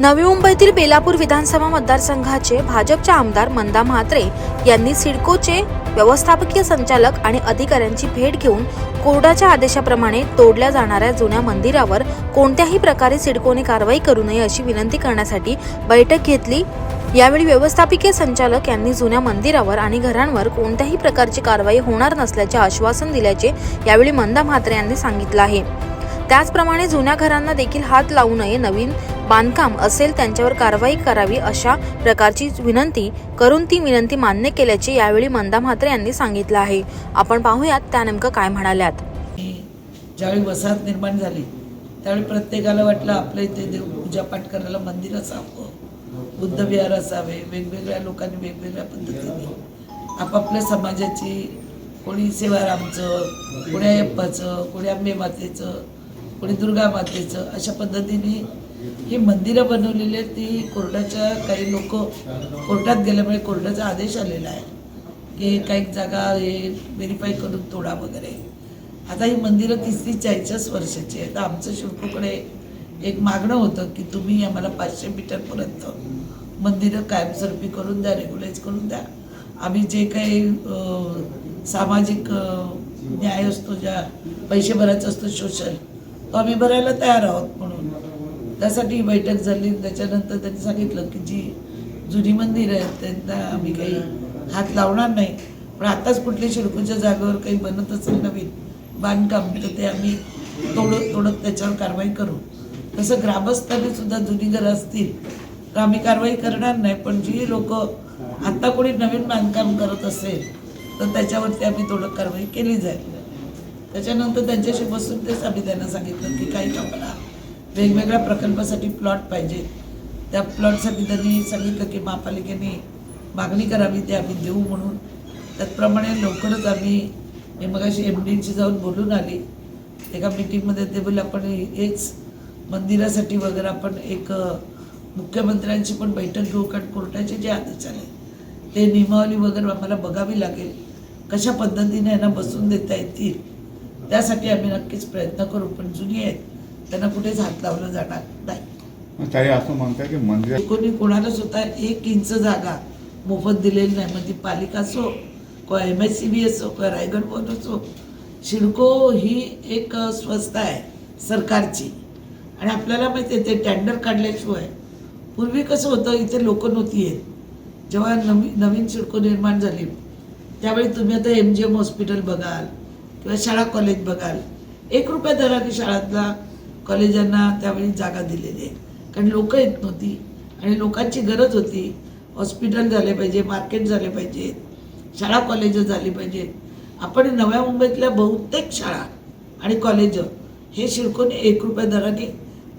नवी मुंबईतील बेलापूर विधानसभा मतदारसंघाचे भाजपचे आमदार मंदा म्हात्रे यांनी सिडकोचे व्यवस्थापकीय संचालक आणि अधिकाऱ्यांची भेट घेऊन कोर्टाच्या आदेशाप्रमाणे तोडल्या जाणाऱ्या जुन्या मंदिरावर कोणत्याही प्रकारे सिडकोने कारवाई करू नये अशी विनंती करण्यासाठी बैठक घेतली. यावेळी व्यवस्थापकीय संचालक यांनी जुन्या मंदिरावर आणि घरांवर कोणत्याही प्रकारची कारवाई होणार नसल्याचे आश्वासन दिल्याचे यावेळी मंदा म्हात्रे यांनी सांगितलं आहे. त्याचप्रमाणे जुन्या घरांना देखील हात लावू नये नवीन बांधकाम असेल त्यांच्यावर कारवाई करावी अशा प्रकारची विनंती करून ती विनंती मान्य केल्याचे यावेळी मंदा म्हात्रे यांनी सांगितलं आहे. आपण पाहूयात त्या नेमकं काय म्हणाल्यात. ज्यावेळी वसाहत निर्माण झाली त्यावेळी प्रत्येकाला वाटलं आपल्या इथे देव पूजापाठ करायला मंदिर असावं बुद्ध विहार असावे वेगवेगळ्या लोकांनी वेगवेगळ्या पद्धतीने आपापल्या समाजाची कोणी सेवारामचं कोणी अय्यप्पाचं कोणी आंबे मातेचं कोणी दुर्गा मातेचं अशा पद्धतीने ही मंदिरं बनवलेली आहेत. ती कोर्टाच्या काही लोक कोर्टात गेल्यामुळे कोर्टाचा आदेश आलेला आहे की काही जागा हे व्हेरीफाय करून तोडा वगैरे. आता ही मंदिरं तिसरी चाळीसच वर्षाची आहेत. तर आमचं शिवकोकडे एक मागणं होतं की तुम्ही आम्हाला पाचशे मीटरपर्यंत मंदिरं कायमस्वरूपी करून द्या रेग्युलाईज करून द्या. आम्ही जे काही सामाजिक न्याय असतो ज्या पैसे भरायचा असतो सोशल तो आम्ही भरायला तयार आहोत म्हणून. त्यासाठी बैठक झाली. त्याच्यानंतर त्यांनी सांगितलं की जी जुनी मंदिर आहेत त्यांना आम्ही काही हात लावणार नाही. पण आताच कुठल्या शिडकूच्या जागेवर काही बनत असेल नवीन बांधकाम तर ते आम्ही तोडत तोडत त्याच्यावर कारवाई करू. तसं ग्रामस्थांनी सुद्धा जुनी घरं असतील तर आम्ही कारवाई करणार नाही. पण जी लोक आत्ता कोणी नवीन बांधकाम करत असेल तर त्याच्यावरती आम्ही थोडं कारवाई केली जाईल. त्याच्यानंतर त्यांच्याशी बसून तेच आम्ही त्यांना सांगितलं की काही आम्हाला वेगवेगळ्या प्रकल्पासाठी प्लॉट पाहिजे. त्या प्लॉटसाठी त्यांनी सांगितलं की महापालिकेने मागणी करावी ते आम्ही देऊ म्हणून. त्याचप्रमाणे लवकरच आम्ही मी मगाशी एम डीशी जाऊन बोलून आली. एका मिटिंगमध्ये ते बोलले आपण हेच मंदिरासाठी वगैरे आपण एक मुख्यमंत्र्यांची पण बैठक घेऊ कारण कोर्टाचे जे आदेश आले ते नियमावली वगैरे आम्हाला बघावी लागेल. कशा पद्धतीने यांना बसून देता येतील? त्यासाठी आम्ही नक्कीच प्रयत्न करू पण जुनी आहेत त्यांना कुठेच हात लावलं जाणार नाही. काही असं म्हणताय की मंदिरात कोणी कोणाला स्वतः एक इंच जागा मोफत दिलेली नाही मग ती पालिका असो किंवा एम एस सी बी असो किंवा रायगड बोर्ड असो शिडको ही एक संस्था आहे सरकारची. आणि आपल्याला माहिती आहे ते टेंडर काढल्याशिवाय पूर्वी कसं होतं इथे लोक नव्हती येत. जेव्हा नवीन नवीन शिडको निर्माण झाली त्यावेळी तुम्ही आता एम जी एम हॉस्पिटल बघाल किंवा शाळा कॉलेज बघाल. एक रुपया दराने शाळातला. कॉलेजांना त्यावेळी जागा दिलेली आहे. कारण लोक येत नव्हती. आणि लोकांची गरज होती. हॉस्पिटल झाले पाहिजे मार्केट झाले पाहिजेत शाळा कॉलेजं झाली पाहिजेत आपण नव्या मुंबईतल्या बहुतेक शाळा आणि कॉलेजं हे शिडकोने एक रुपया दराने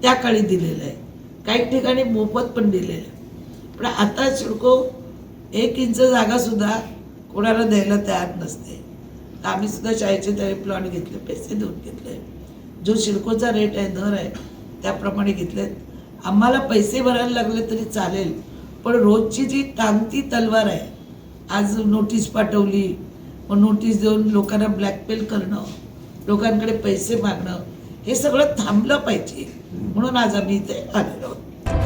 त्या काळी दिलेलं आहे. काही ठिकाणी मोफत पण दिलेलं आहे. पण आता शिडको एक इंच जागासुद्धा कोणाला द्यायला तयार नसते. आम्ही सुद्धा शाळेचे तळे प्लॉट घेतले पैसे देऊन घेतले. जो शिडकोचा रेट आहे दर आहे त्याप्रमाणे घेतलेत आम्हाला पैसे भरायला लागले तरी चालेल पण रोजची जी टांगती तलवार आहे आज नोटीस पाठवली मग नोटीस देऊन लोकांना ब्लॅकमेल करणं लोकांकडे पैसे मागणं हे सगळं थांबलं पाहिजे. म्हणून आज आम्ही इथे आलेलो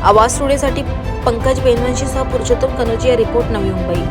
आवाज सुनेसाठी पंकज बेनवंशीसह पुरुषोत्तम कनोजिया रिपोर्ट नवी मुंबई.